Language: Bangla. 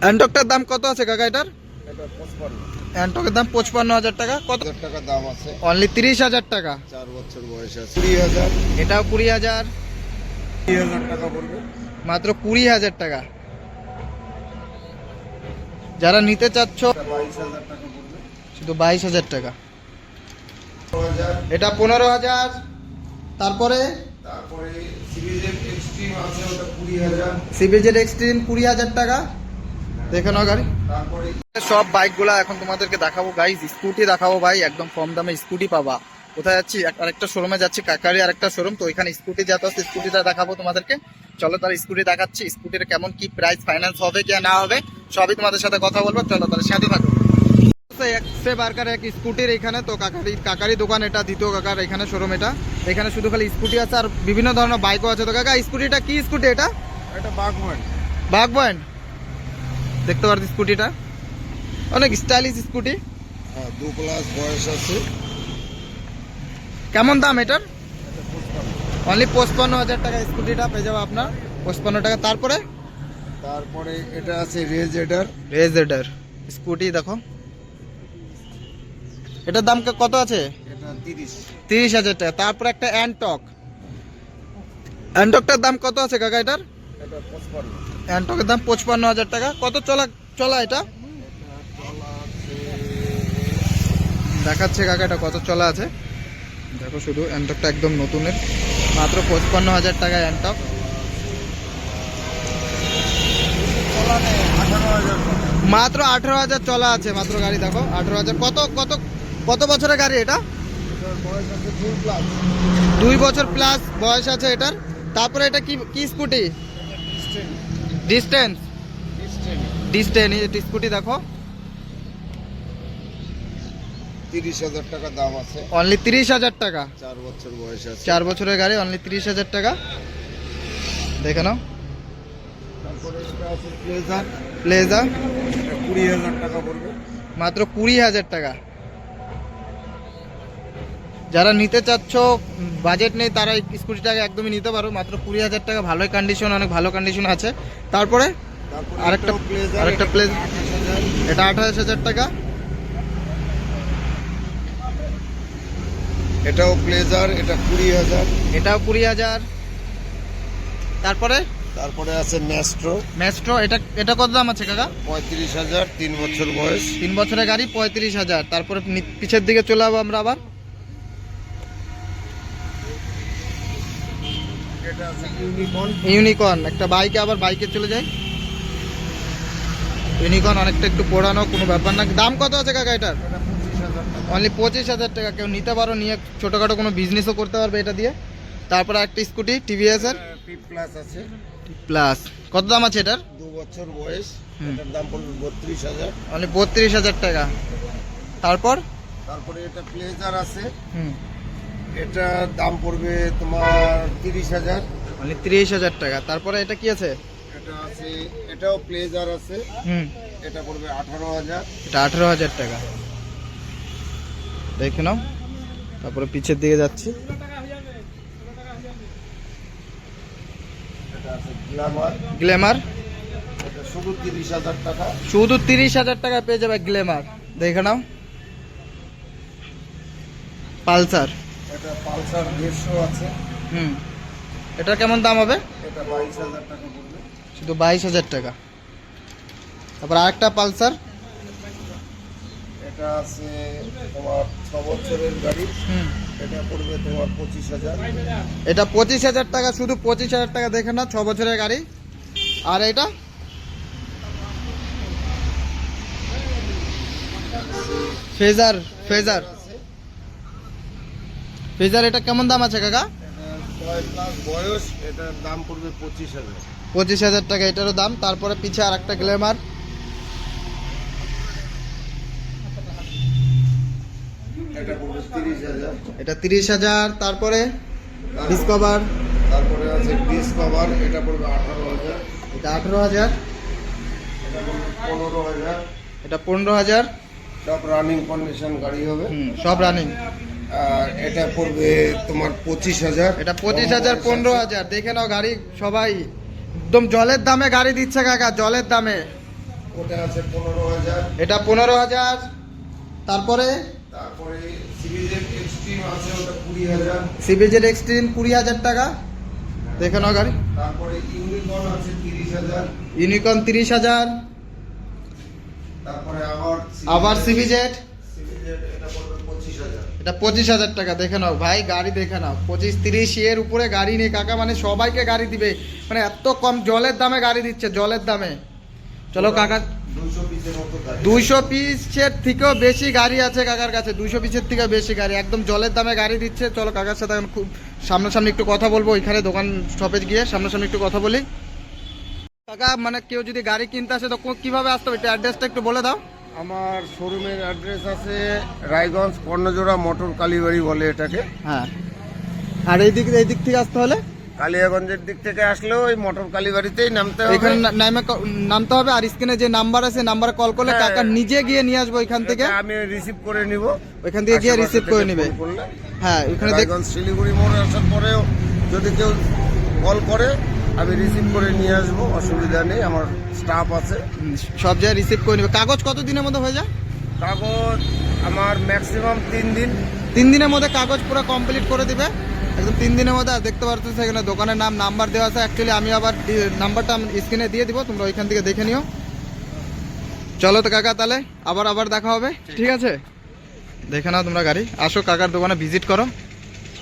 অ্যান্টকটার দাম কত আছে কাকা এটার? এটা অ্যান্টকের দাম পঁচপান্ন হাজার টাকা। কত? টাকা দাম আছে। অনলি তিরিশ হাজার টাকা। চার বছর বয়স আছে। কুড়ি হাজার। এটাও কুড়ি হাজার। কুড়ি হাজার টাকা পড়বে। মাত্র কুড়ি হাজার টাকা। যারা নিতে চাচ্ছ শুধু বাইশ হাজার টাকা। এটা পনেরো হাজার। তারপরে তারপরে সিরিজের এক্সট্রিম কুড়ি হাজার। টাকা। দেখে নাও গাড়ি। সব বাইকগুলা এখন তোমাদেরকে দেখাবো। গাইজ স্কুটি দেখাবো ভাই একদম কম দামে স্কুটি পাবা। কোথায় যাচ্ছি? আরেকটা শোরুমে যাচ্ছি কাকারি আরেকটা শোরুম তো ওইখানে স্কুটি যাতে আসছে স্কুটিটা দেখাবো তোমাদেরকে। চলো তাহলে স্কুটি দেখাচ্ছি স্কুটির কেমন কি প্রাইস ফাইন্যান্স হবে কি না হবে সবই তোমাদের সাথে কথা বলব। চলো তাহলে সাথে থাকো। একশে বার্কার এক স্কুটির এখানে তো কাকারি কাকারি দোকান এটা দ্বিতীয় কাকার এখানে শোরুম এটা। এখানে শুধু খালি স্কুটি আছে আর বিভিন্ন ধরনের বাইকও আছে। তো কাকা স্কুটিটা কি স্কুটি এটা? এটা বাগমান বাঘ পয়েন্ট দেখতে পারছি স্কুটিটা? অনেক স্টাইলিশ স্কুটি। হ্যাঁ দু প্লাস বয়স আছে। কেমন দাম এটার? অনলি পঁচপান্ন। হাজার টাকা স্কুটিটা পেয়ে যাব আপনার। পঁচপান্ন টাকা। তারপরে? তারপরে এটা আছে রেজ এডার। রেজেডার স্কুটি দেখো। এটার দাম কত আছে? তিরিশ। হাজার টাকা। তারপর একটা অ্যান্টক অ্যান্টকটার দাম কত আছে কাকা এটার? এটা অ্যান্টকের দাম পঁচপান্ন হাজার টাকা। কত চলা চলা এটা? দেখাচ্ছে কাকা এটা কত চলা আছে। দেখো শুধু অ্যান্টকটা একদম নতুনের। মাত্র পঁচপান্ন হাজার টাকা অ্যান্টক মাত্র আঠেরো হাজার চলা আছে মাত্র গাড়ি দেখো। আঠেরো হাজার কত কত কত বছরের গাড়ি এটা? দুই বছর প্লাস বয়স আছে এটার। তারপরে এটা কি কি স্কুটি ডিস্টেন্স ডিস্টেন্স স্কুটি দেখো তিরিশ হাজার টাকা দাম আছে অনলি তিরিশ হাজার টাকা। চার বছর বয়স আছে চার বছরের গাড়ি অনলি তিরিশ হাজার টাকা। দেখে নাও। প্লেজার কুড়ি হাজার টাকা পড়বে। মাত্র কুড়ি হাজার টাকা। যারা নিতে চাচ্ছ বাজেট নেই তারা এই স্কুটিটাকে একদমই নিতে পারো। মাত্র কুড়ি হাজার টাকা ভালোই কন্ডিশন অনেক ভালো কন্ডিশন আছে। তারপরে আরেকটা- আরেকটা প্লেস এটা আঠাশ হাজার টাকা। এটাও প্লেজার এটা কুড়ি হাজার। এটাও কুড়ি হাজার। তারপরে? তারপরে আছে ম্যাস্ট্রো ম্যাস্ট্রো এটা এটা কত দাম আছে কাকা? পঁয়ত্রিশ হাজার তিন বছর বয়স। তিন বছরের গাড়ি পঁয়ত্রিশ হাজার। তারপরে পিছের দিকে চলে যাব আমরা আবার। এটা আছে ইউনিকর্ন ইউনিকর্ন একটা বাইকে আবার বাইকে চলে যায়। ইউনিকর্ন অনেকটা একটু পোড়ানো কোনো ব্যাপার না। দাম কত আছে কাকা এটার? অনলি পঁচিশ হাজার টাকা। কেউ নিতে পারো নিয়ে ছোটোখাটো কোনো বিজনেসও করতে পারবে এটা দিয়ে। তারপরে একটা স্কুটি টিভিএস এর। প্লাস আছে। প্লাস কত দাম আছে এটার? দু বছর বয়স। এটার দাম পড়বে বত্রিশ হাজার। অনলি বত্রিশ হাজার টাকা। তারপর? তারপরে এটা প্লেজার আছে। হুম। এটা দাম পড়বে তোমার তিরিশ হাজার। অনলি তিরিশ হাজার টাকা। তারপরে এটা কি আছে? এটা আছে এটাও প্লেজার আছে। হুম। এটা পড়বে আঠারো হাজার। এটা আঠেরো হাজার টাকা। দেখে নাও। তারপরে পিছের দিকে যাচ্ছি। এটা আছে গ্ল্যামার। গ্ল্যামার শুধু তিরিশ হাজার টাকা। শুধু তিরিশ হাজার টাকা পেয়ে যাবে গ্ল্যামার। দেখে নাও। পালসার। এটা পালসার দেড়শো আছে। হুম। এটার কেমন দাম হবে? এটা বাইশ হাজার টাকা পড়বে। শুধু বাইশ হাজার টাকা। তারপর আরেকটা পালসার? এটা আছে তোমার ছ বছরের গাড়ি। হুম। এটা পড়বে তোমার পঁচিশ হাজার। এটা পঁচিশ হাজার টাকা শুধু পঁচিশ হাজার টাকা দেখে নাও ছ বছরের গাড়ি। আর এটা? Phasor phasor. ফেজার এটা কেমন দাম আছে কাকা? বয়স এটার দাম পড়বে পঁচিশ হাজার। পঁচিশ হাজার টাকা এটারও দাম। তারপরে পিছে আর একটা গ্ল্যামার এটা তিরিশ হাজার তারপরে ডিসকভার তারপরে আছে ডিসকভার এটা পড়বে আঠারো হাজার। এটা আঠেরো হাজার। পনেরো হাজার। এটা পনেরো হাজার। সব রানিং কন্ডিশন গাড়ি হবে। সব রানিং আর এটা পড়বে তোমার পঁচিশ হাজার। এটা পঁচিশ হাজার পনেরো হাজার। দেখে নাও গাড়ি সবাই। একদম জলের দামে গাড়ি দিচ্ছে কাকা জলের দামে। ওটা আছে পনেরো হাজার। এটা পনেরো হাজার। তারপরে? তারপরে সিরিজের এক্সট্রিম আছে ওটা কুড়ি হাজার। সিবিজের এক্সট্রিম কুড়ি হাজার টাকা। দেখে নাও গাড়ি। তারপরে ইউনিকর্ন আছে তিরিশ হাজার। ইউনিকর্ন তিরিশ হাজার। তারপরে আবার আবার এটা হাজার এটা পঁচিশ হাজার টাকা, দেখে নাও ভাই, গাড়ি দেখে নাও। পঁচিশ তিরিশ এর উপরে গাড়ি নেই, কাকা মানে সবাইকে গাড়ি দিবে। মানে এত কম জলের দামে গাড়ি দিচ্ছে, জলের দামে। চলো, কাকা দুশো দুইশো পিসের থেকেও বেশি গাড়ি আছে কাকার কাছে, দুইশো পিসের থেকে বেশি গাড়ি, একদম জলের দামে গাড়ি দিচ্ছে। চলো, কাকার সাথে এখন খুব সামনাসামনি একটু কথা বলব, ওইখানে দোকান শপে গিয়ে সামনাসামনি একটু কথা বলি। কাকা মানে কেউ যদি গাড়ি কিনতে আসে, তো কীভাবে আসতে হবে? একটু অ্যাড্রেসটা একটু বলে দাও। আমার শোরুমের অ্যাড্রেস আছে রায়গঞ্জ কর্ণজোড়া মোটর কালীবাড়ি বলে এটাকে। হ্যাঁ। আর এই দিক এই দিক থেকে আসতে হলে? কালিয়াগঞ্জের দিক থেকে আসলেও ওই মোটর কালীবাড়িতেই নামতে হবে। এখানে নামে নামতে হবে আর স্ক্রিনে যে নাম্বার আছে নাম্বারে কল করলে হ্যাঁ। কাকা নিজে গিয়ে নিয়ে আসব এখান থেকে। আমি রিসিভ করে নিব। ওইখান থেকে গিয়ে রিসিভ করে নেবে। হ্যাঁ ওইখানে দেখ রায়গঞ্জ শিলিগুড়ি মোড়ে আসার পরেও যদি কেউ কল করে আমি রিসিভ করে নিয়ে আসব অসুবিধা নেই আমার স্টাফ আছে। সব জায়গায় রিসিভ করে নিবে। কাগজ কত দিনের মধ্যে হয়ে যায়? কাগজ আমার ম্যাক্সিমাম তিন দিন। তিন দিনের মধ্যে কাগজ পুরো কমপ্লিট করে দিবে। একদম তিন দিনের মধ্যে। দেখতে পারতেছে সেখানে দোকানের নাম নাম্বার দেওয়া আছে। অ্যাকচুয়ালি আমি আবার নাম্বারটা স্ক্রিনে দিয়ে দিব। তোমরা ওইখান থেকে দেখে নিও। চলো তো কাকা তাহলে আবার আবার দেখা হবে। ঠিক আছে। দেখে নাও তোমরা গাড়ি। আসো কাকার দোকানে ভিজিট করো।